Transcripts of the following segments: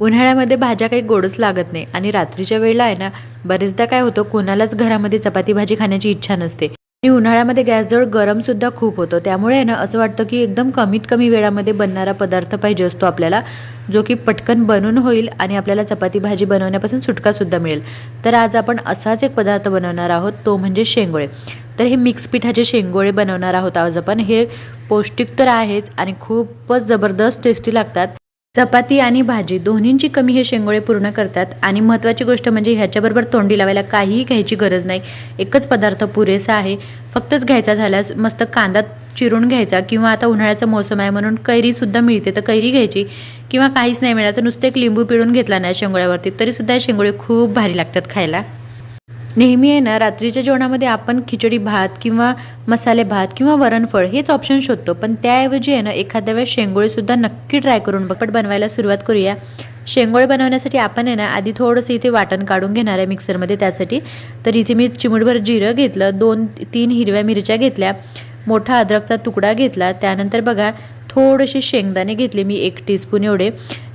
उन्हाळ्यामध्ये भाज्या काही गोडच लागत नाही आणि रात्रीच्या वेळेला आहे ना बरेचदा काय होतं कोणालाच घरामध्ये चपाती भाजी खाण्याची इच्छा नसते. आणि उन्हाळ्यामध्ये गॅसजवळ गरमसुद्धा खूप होतं. त्यामुळे आहे ना असं वाटतं की एकदम कमीत कमी वेळामध्ये बनणारा पदार्थ पाहिजे असतो आपल्याला जो की पटकन बनून होईल आणि आपल्याला चपाती भाजी बनवण्यापासून सुटकासुद्धा मिळेल. तर आज आपण असाच एक पदार्थ बनवणार आहोत तो म्हणजे शेंगोळे. तर हे मिक्स पिठाचे शेंगोळे बनवणार आहोत आज आपण. हे पौष्टिक तर आहेच आणि खूपच जबरदस्त टेस्टी लागतात. चपाती आणि भाजी दोन्हींची कमी हे शेंगोळे पूर्ण करतात. आणि महत्त्वाची गोष्ट म्हणजे ह्याच्याबरोबर तोंडी लावायला काहीही घ्यायची गरज नाही. एकच पदार्थ पुरेसा आहे. फक्तच घ्यायचा झाल्यास मस्त कांदा चिरून घ्यायचा किंवा आता उन्हाळ्याचा मोसम आहे म्हणून कैरीसुद्धा मिळते तर कैरी घ्यायची. किंवा काहीच नाही मिळालं तर नुसतं एक लिंबू पिळून घेतला नाही शेंगोळ्यावरती. तरीसुद्धा शेंगोळे खूप भारी लागतात खायला. नेहमी आहे ना रात्रीच्या जेवणामध्ये आपण खिचडी भात किंवा मसाले भात किंवा वरणफळ हेच ऑप्शन शोधतो. पण त्याऐवजी आहे ना एखाद्या वेळेस शेंगोळेसुद्धा नक्की ट्राय करून बघ. बनवायला सुरुवात करूया. शेंगोळे बनवण्यासाठी आपण आहे ना आधी थोडंसं इथे वाटण काढून घेणार आहे मिक्सरमध्ये त्यासाठी. तर इथे मी चिमूटभर जिरं घेतलं दोन तीन हिरव्या मिरच्या घेतल्या मोठा अद्रकचा तुकडा घेतला. त्यानंतर बघा थोडेसे शेंगदाणे घेतले मी एक टीस्पून एवढे.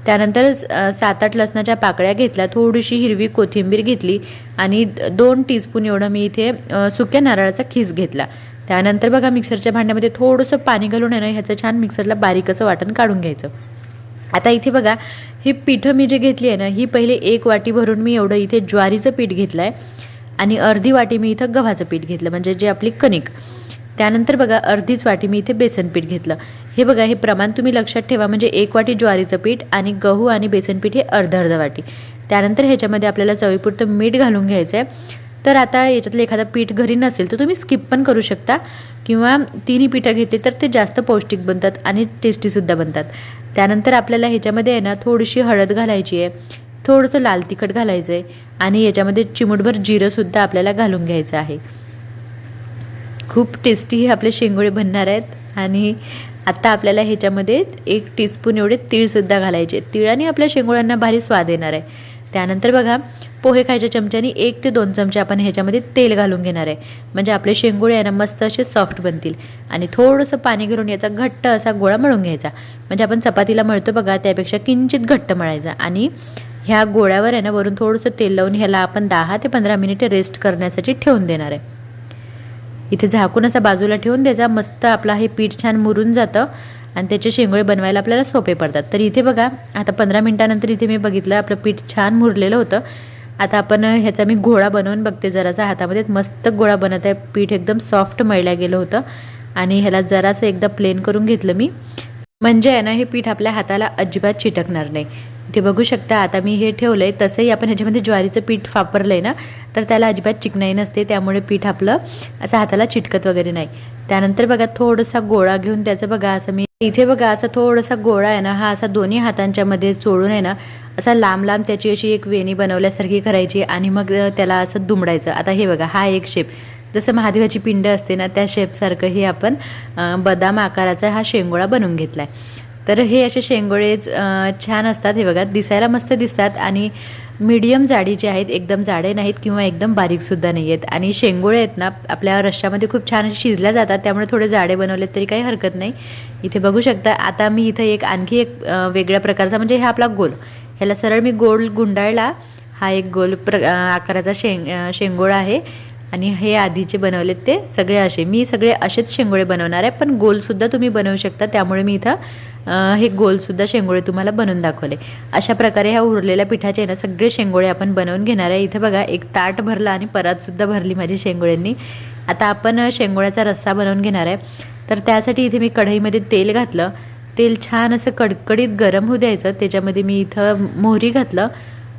त्यानंतर सात आठ लसणाच्या पाकळ्या घेतल्या थोडीशी हिरवी कोथिंबीर घेतली आणि दोन टीस्पून एवढं मी इथे सुक्या नारळाचा खीस घेतला. त्यानंतर बघा मिक्सरच्या भांड्यामध्ये थोडंसं पाणी घालून आहे ना ह्याचं छान मिक्सरला बारीक असं वाटण काढून घ्यायचं. आता इथे बघा ही पिठं मी जे घेतली आहे ना ही पहिले एक वाटी भरून मी एवढं इथे ज्वारीचं पीठ घेतलं आहे आणि अर्धी वाटी मी इथं गव्हाचं पीठ घेतलं म्हणजे जे आपली कणिक. त्यानंतर बघा अर्धीच वाटी मी इथे बेसन पीठ घेतलं. हे बघा हे प्रमाण तुम्ही लक्षात ठेवा. म्हणजे एक वाटी ज्वारीचं पीठ आणि गहू आणि बेसन पीठ हे अर्ध अर्ध वाटी. त्यानंतर ह्याच्यामध्ये आपल्याला चवीपुरतं मीठ घालून घ्यायचं आहे तर आता याच्यातलं एखादं पीठ घरी नसेल तर तुम्ही स्किप पण करू शकता. किंवा तिन्ही पिठं घेतली तर ते जास्त पौष्टिक बनतात आणि टेस्टीसुद्धा बनतात. त्यानंतर आपल्याला ह्याच्यामध्ये आहे ना थोडीशी हळद घालायची आहे. थोडंसं लाल तिखट घालायचं आहे आणि याच्यामध्ये चिमूटभर जिरंसुद्धा आपल्याला घालून घ्यायचं आहे. खूप टेस्टी हे आपले शेंगोळे बनणार आहेत. आणि आत्ता आपल्याला ह्याच्यामध्ये एक टीस्पून एवढे तीळसुद्धा घालायचे. तिळाने आपल्या शेंगोळ्यांना भारी स्वाद येणार आहे. त्यानंतर बघा पोहे खायच्या चमच्याने एक ते दोन चमचे आपण ह्याच्यामध्ये तेल घालून घेणार आहे. म्हणजे आपले शेंगोळे आहे ना मस्त असे सॉफ्ट बनतील. आणि थोडंसं पाणी घालून याचा घट्ट असा गोळा मळून घ्यायचा. म्हणजे आपण चपातीला मळतो बघा त्यापेक्षा किंचित घट्ट मळायचा. आणि ह्या गोळ्यावर आहे ना वरून थोडंसं तेल लावून ह्याला आपण दहा ते पंधरा मिनिटे रेस्ट करण्यासाठी ठेवून देणार आहे. इथे झाकून असा बाजूला ठेवून द्यायचा मस्त आपला हे पीठ छान मुरून जातं आणि त्याचे शेंगोळे बनवायला आपल्याला सोपे पडतात. तर इथे बघा आता पंधरा मिनटानंतर इथे मी बघितलं आपलं पीठ छान मुरलेलं होतं. आता आपण ह्याचा मी घोळा बनवून बघते जरासा हातामध्ये. मस्त गोळा बनत आहे. पीठ एकदम सॉफ्ट मळल्या गेलं होतं आणि ह्याला जरासं एकदा प्लेन करून घेतलं मी. म्हणजे आहे ना हे पीठ आपल्या हाताला अजिबात चिटकणार नाही. ते बघू शकता. आता मी हे ठेवलं आहे तसंही आपण ह्याच्यामध्ये ज्वारीचं पीठ वापरलं आहे ना तर त्याला अजिबात चिकनाई नसते. त्यामुळे पीठ आपलं असं हाताला चिटकत वगैरे नाही. त्यानंतर बघा थोडासा गोळा घेऊन त्याचं बघा असं मी इथे बघा असा थोडासा गोळा आहे ना हा असा दोन्ही हातांच्या मध्ये चोळून आहे ना असा लांब लांब त्याची अशी एक वेणी बनवल्यासारखी करायची आणि मग त्याला असं दुमडायचं. आता हे बघा हा एक शेप जसं महादेवाची पिंड असते ना त्या शेपसारखं हे आपण बदाम आकाराचा हा शेंगोळा बनवून घेतला आहे तर हे असे शेंगोळेच छान असतात हे बघा. दिसायला मस्त दिसतात आणि मीडियम जाडीचे आहेत एकदम जाडे नाहीत किंवा एकदम बारीकसुद्धा नाही आहेत आणि शेंगोळे आहेत ना आपल्या रश्श्यामध्ये खूप छान असे शिजल्या जातात त्यामुळे थोडे जाडे बनवलेत तरी काही हरकत नाही. इथे बघू शकता आता मी इथं एक आणखी एक वेगळ्या प्रकारचा म्हणजे हा आपला गोल. ह्याला सरळ मी गोल गुंडाळला. हा एक गोल प्र आकाराचा शेंग शेंगोळा आहे. आणि हे आधीचे बनवलेत ते सगळे असे. मी सगळे असेच शेंगोळे बनवणार आहे पण गोलसुद्धा तुम्ही बनवू शकता. त्यामुळे मी इथं हे गोलसुद्धा शेंगोळे तुम्हाला बनवून दाखवले. अशा प्रकारे ह्या उरलेल्या पिठाचे ना सगळे शेंगोळे आपण बनवून घेणार आहे. इथं बघा एक ताट भरला आणि परातसुद्धा भरली माझी शेंगोळ्यांनी. आता आपण शेंगोळ्याचा रस्सा बनवून घेणार आहे. तर त्यासाठी इथे मी कढईमध्ये तेल घातलं. तेल छान असं कडकडीत गरम होऊ द्यायचं. त्याच्यामध्ये मी इथं मोहरी घातलं.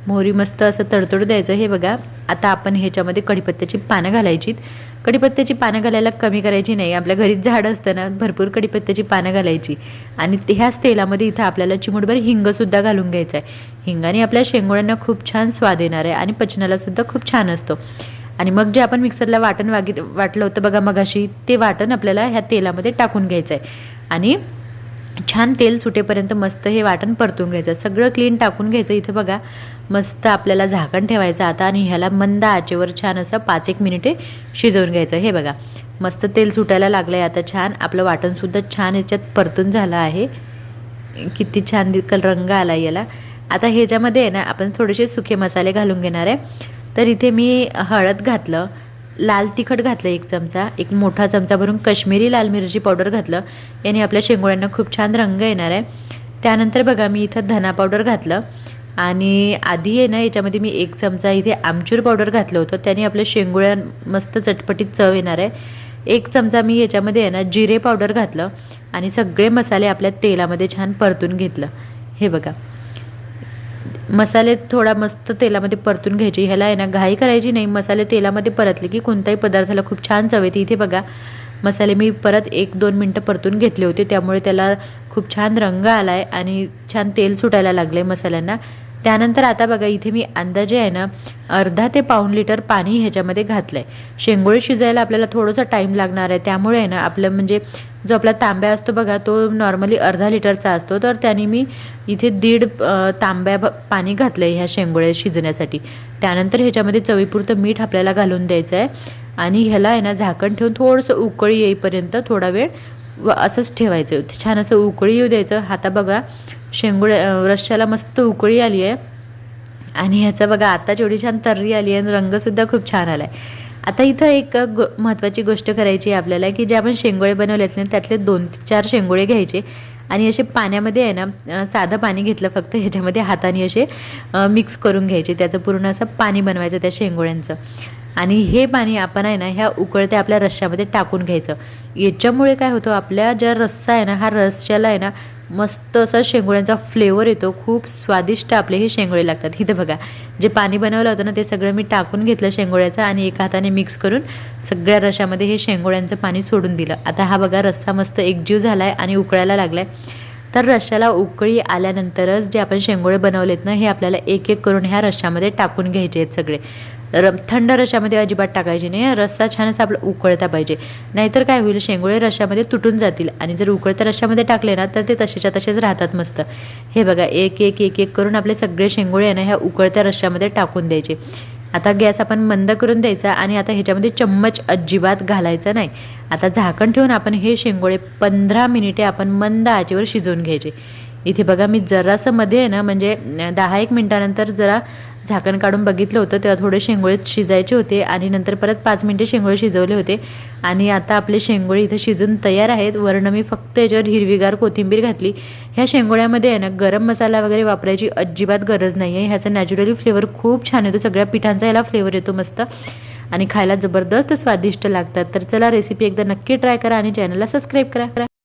मोहरी मस्त असं तडतडू द्यायचं. हे बघा आता आपण ह्याच्यामध्ये कढीपत्त्याची पानं घालायची कढीपत्त्याची पानं घालायला कमी करायची नाही. आपल्या घरीच झाड असतं ना भरपूर कढीपत्त्याची पानं घालायची. आणि ते- ह्याच तेलामध्ये इथं आपल्याला चिमुटभर हिंगसुद्धा घालून घ्यायचा आहे. हिंगाने आपल्या शेंगोळ्यांना खूप छान स्वाद येणार आहे आणि पचनालासुद्धा खूप छान असतो. आणि मग जे आपण मिक्सरला वाटण वागी वाटलं होतं बघा मगाशी ते वाटण आपल्याला ह्या तेलामध्ये टाकून घ्यायचं आहे. आणि छान तेल सुटेपर्यंत मस्त हे वाटण परतून घ्यायचं. सगळं क्लीन टाकून घ्यायचं. इथं बघा मस्त आपल्याला झाकण ठेवायचं आता आणि ह्याला मंद आचेवर छान असं पाच एक मिनिटे शिजवून घ्यायचं. हे बघा मस्त तेल सुटायला लागलं आहे आता छान. आपलं वाटणसुद्धा छान याच्यात परतून झालं आहे. किती छान दि- रंग आला याला. आता ह्याच्यामध्ये आहे ना आपण थोडेसे सुके मसाले घालून घेणार आहे. तर इथे मी हळद घातलं. लाल तिखट घातलं एक चमचा एक मोठा चमचा भरून कश्मीरी लाल मिरची पावडर घातलं. याने आपल्या शेंगोळ्यांना खूप छान रंग येणार आहे. त्यानंतर बघा मी इथं धना पावडर घातलं. आणि आधी आहे ना याच्यामध्ये मी एक चमचा इथे आमचूर पावडर घातलं होतं. त्याने आपल्या शेंगोळ्या मस्त चटपटीत चव येणार आहे. एक चमचा मी याच्यामध्ये आहे ना जिरे पावडर घातलं. आणि सगळे मसाले आपल्या तेलामध्ये छान परतून घेतलं. हे बघा. मसाले थोडा मस्त तेलामध्ये परतून घ्यायचे. ह्याला आहे ना घाई करायची नाही. मसाले तेलामध्ये परतले की कोणत्याही पदार्थाला खूप छान चव येते. इथे बघा मसाले मी परत एक दोन मिनटं परतून घेतले होते. त्यामुळे त्याला खूप छान रंग आला आहे आणि छान तेल सुटायला लागलं आहे मसाल्यांना. त्यानंतर आता बघा इथे मी अंदाजे आहे ना अर्धा ते पाऊण लिटर पाणी ह्याच्यामध्ये घातलं आहे शेंगोळे शिजायला आपल्याला थोडंसं टाईम लागणार आहे. त्यामुळे आहे ना आपलं म्हणजे जो आपला तांब्या असतो बघा तो नॉर्मली अर्धा लिटरचा असतो. तर त्याने मी इथे दीड तांब्या पाणी घातलं आहे ह्या शेंगोळ्या शिजण्यासाठी. त्यानंतर ह्याच्यामध्ये चवीपुरतं मीठ आपल्याला घालून द्यायचं आहे आणि ह्याला आहे ना झाकण ठेवून थोडंसं उकळी येईपर्यंत थोडा वेळ व असंच ठेवायचं. छान असं उकळी येऊ द्यायचं. हाता बघा शेंगोळ्या रश्श्याला मस्त उकळी आली आहे आणि ह्याचं बघा आता जेवढी छान तर्री आली आहे आणि रंगसुद्धा खूप छान आला आहे आता इथं एक गो महत्त्वाची गोष्ट करायची आहे आपल्याला की जे आपण शेंगोळे बनवलेत ना त्यातले दोन चार शेंगोळे घ्यायचे. आणि असे पाण्यामध्ये आहे ना साधं पाणी घेतलं फक्त ह्याच्यामध्ये हाताने असे मिक्स करून घ्यायचे. त्याचं पूर्ण असं पाणी बनवायचं त्या शेंगोळ्यांचं. आणि हे पाणी आपण आहे ना ह्या उकळत्या आपल्या रश्श्यामध्ये टाकून घ्यायचं. याच्यामुळे काय होतं आपल्या ज्या रस्सा आहे ना हा रस्स्याला आहे ना मस्त असा शेंगोळ्यांचा फ्लेवर येतो. खूप स्वादिष्ट आपले हे शेंगोळे लागतात. इथं बघा जे पाणी बनवलं होतं ना ते सगळं मी टाकून घेतलं शेंगोळ्याचं आणि एका हाताने मिक्स करून सगळ्या रशामध्ये हे शेंगोळ्यांचं पाणी सोडून दिलं. आता हा बघा रस्सा मस्त एकजीव झाला आहे आणि उकळायला लागला आहे तर रश्श्याला उकळी आल्यानंतरच जे आपण शेंगोळे बनवलेत ना हे आपल्याला एक एक करून ह्या रश्श्यामध्ये टाकून घ्यायचे आहेत सगळे. र थंड रशामध्ये अजिबात टाकायचे नाही. रस्सा छान असा आपला उकळता पाहिजे. नाहीतर काय होईल शेंगोळे रशामध्ये तुटून जातील. आणि जर उकळत्या रशामध्ये टाकले ना तर ते तसेच्या तसेच राहतात मस्त. हे बघा एक एक एक एक करून आपले सगळे शेंगोळे आहे ना ह्या उकळत्या रश्श्यामध्ये टाकून द्यायचे. आता गॅस आपण मंद करून द्यायचा आणि आता ह्याच्यामध्ये चम्मच अजिबात घालायचा नाही. आता झाकण ठेवून आपण हे शेंगोळे पंधरा मिनिटे आपण मंद आचेवर शिजवून घ्यायचे. इथे बघा मी जरासं मध्ये आहे ना म्हणजे दहा एक मिनटानंतर जरा झाकण काढून बघितलं होतं तेव्हा थोडे शेंगोळे शिजायचे होते आणि नंतर परत पाच मिनटे शेंगोळे शिजवले होते. आणि आता आपले शेंगोळे इथं शिजून तयार आहेत. वर्ण मी फक्त याच्यावर हिरवीगार कोथिंबीर घातली. ह्या शेंगोळ्यामध्ये आहे ना गरम मसाला वगैरे वापरायची अजिबात गरज नाही आहे. ह्याचा नॅचरली फ्लेवर खूप छान येतो. सगळ्या पिठांचा याला फ्लेवर येतो मस्त. आणि खायला जबरदस्त स्वादिष्ट लागतात. तर चला रेसिपी एकदा नक्की ट्राय करा आणि चॅनलला सबस्क्राईब करा.